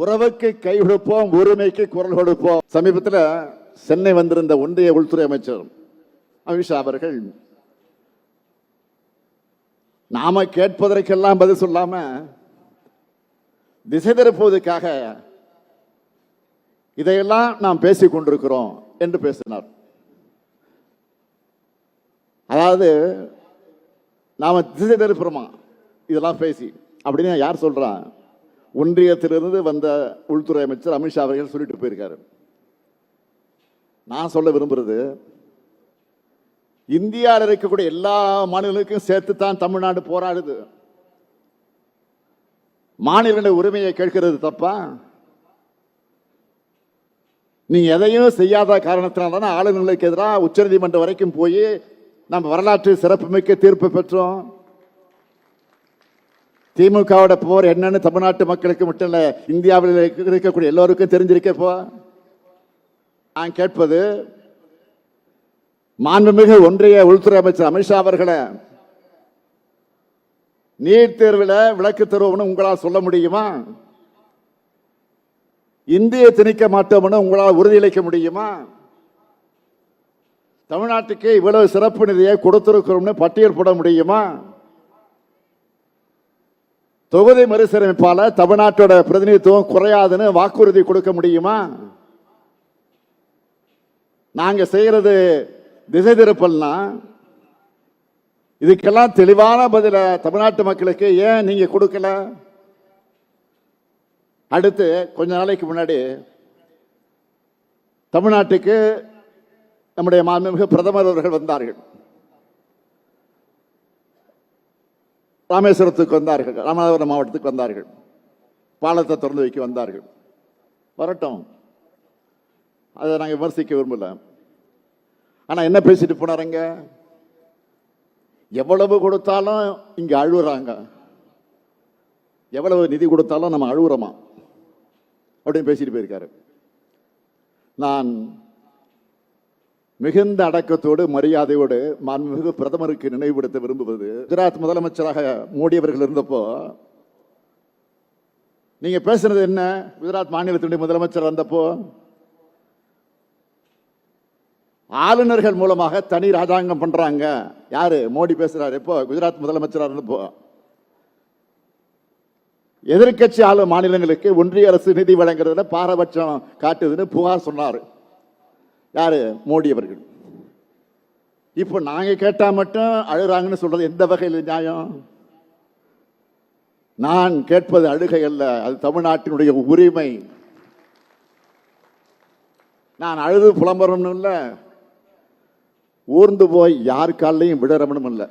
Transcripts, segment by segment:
உறவுக்கு கை கொடுப்போம் உரிமைக்கு குரல் கொடுப்போம். சமீபத்தில் சென்னை வந்திருந்த ஒன்றிய உள்துறை அமைச்சர் அமித்ஷா அவர்கள் நாம கேட்பதற்கெல்லாம் பதில் சொல்லாம திசை திருப்புவதற்காக இதையெல்லாம் நாம் பேசிக் கொண்டிருக்கிறோம் என்று பேசினார். அதாவது நாம திசை திருப்புறோமா? இதெல்லாம் பேசி. அப்படின்னு யார் சொல்றான் ஒன்றியத்திலிருந்து வந்த உள்துறை அமைச்சர் அமித்ஷா அவர்கள் சொல்லிட்டு போயிருக்காரு. நான் சொல்ல விரும்புறது இந்தியாவில் இருக்கக்கூடிய எல்லா மாநிலங்களுக்கும் சேர்த்து தான் தமிழ்நாடு போராடுது. மாநில உரிமையை கேட்கிறது தப்பா? நீங்க எதையும் செய்யாத காரணத்தினால தானே ஆளுநர்களுக்கு எதிராக உச்சநீதிமன்றம் வரைக்கும் போய் நம்ம வரலாற்று சிறப்புமிக்க தீர்ப்பு பெற்றோம். திமுகவோட போர் என்னன்னு தமிழ்நாட்டு மக்களுக்கு மட்டும் இல்ல இந்தியாவில் இருக்கக்கூடிய எல்லோருக்கும் தெரிஞ்சிருக்க இப்போ நான் கேட்பது மாண்புமிகு ஒன்றிய உள்துறை அமைச்சர் அமித்ஷா அவர்களை நீட் தேர்வில் விளக்கு தருவோம்னு உங்களால் சொல்ல முடியுமா? இந்திய திணிக்க மாட்டோம்னு உங்களால் உறுதியளிக்க முடியுமா? தமிழ்நாட்டுக்கு இவ்வளவு சிறப்பு நிதியை கொடுத்திருக்கிறோம்னு பட்டியல் போட முடியுமா? தொகுதி மறுசீரமைப்பால் தமிழ்நாட்டோட பிரதிநிதித்துவம் குறையாதுன்னு வாக்குறுதி கொடுக்க முடியுமா? நாங்கள் செய்கிறது திசை திருப்பல்னா இதுக்கெல்லாம் தெளிவான பதில தமிழ்நாட்டு மக்களுக்கு ஏன் நீங்கள் கொடுக்கல? அடுத்து கொஞ்ச நாளைக்கு முன்னாடி தமிழ்நாட்டுக்கு நம்முடைய மாண்புமிகு பிரதமர் அவர்கள் வந்தார்கள். ராமேஸ்வரத்துக்கு வந்தார்கள். ராமநாதபுரம் மாவட்டத்துக்கு வந்தார்கள். பாலத்தை திறந்து வைக்க வந்தார்கள். வரட்டும். அதை நாங்கள் விமர்சிக்க விரும்பல. ஆனால் என்ன பேசிட்டு போனாருங்க எவ்வளவு கொடுத்தாலும் இங்கே அழுகுறாங்க எவ்வளவு நிதி கொடுத்தாலும் நம்ம அழுகுறோமா அப்படின்னு பேசிட்டு போயிருக்காரு. நான் மிகுந்த அடக்கத்தோடு மரியாதையோடு மாண்புமிகு பிரதமருக்கு நினைவுபடுத்த விரும்புவது. குஜராத் முதலமைச்சராக மோடி அவர்கள் இருந்தப்போ நீங்க பேசுனது என்ன? குஜராத் மாநிலத்தினுடைய முதலமைச்சர் வந்தப்போ ஆளுநர்கள் மூலமாக தனி ராஜாங்கம் பண்றாங்க. யாரு? மோடி பேசுறாரு. எப்போ? குஜராத் முதலமைச்சராக இருந்தப்போ. எதிர்க்கட்சி ஆளும் மாநிலங்களுக்கு ஒன்றிய அரசு நிதி வழங்குறதுல பாரபட்சம் காட்டுதுன்னு புகார் சொன்னார். யார்? மோடி அவர்கள். இப்போ நாங்கள் கேட்டால் மட்டும் அழுகிறாங்கன்னு சொல்றது எந்த வகையில் நியாயம்? நான் கேட்பது அழுகை அல்ல அது தமிழ்நாட்டினுடைய உரிமை. நான் அழுது புலம்புறணும் இல்லை ஊர்ந்து போய் யார் காலையும் விடறவனும் இல்லை.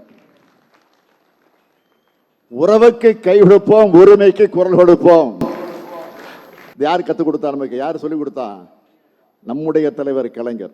உறவுக்கு கை கொடுப்போம் உரிமைக்கு குரல் கொடுப்போம். யார் கற்றுக் கொடுத்தா நமக்கு? யார் சொல்லிக் கொடுத்தா? நம்முடைய தலைவர் கலைஞர்.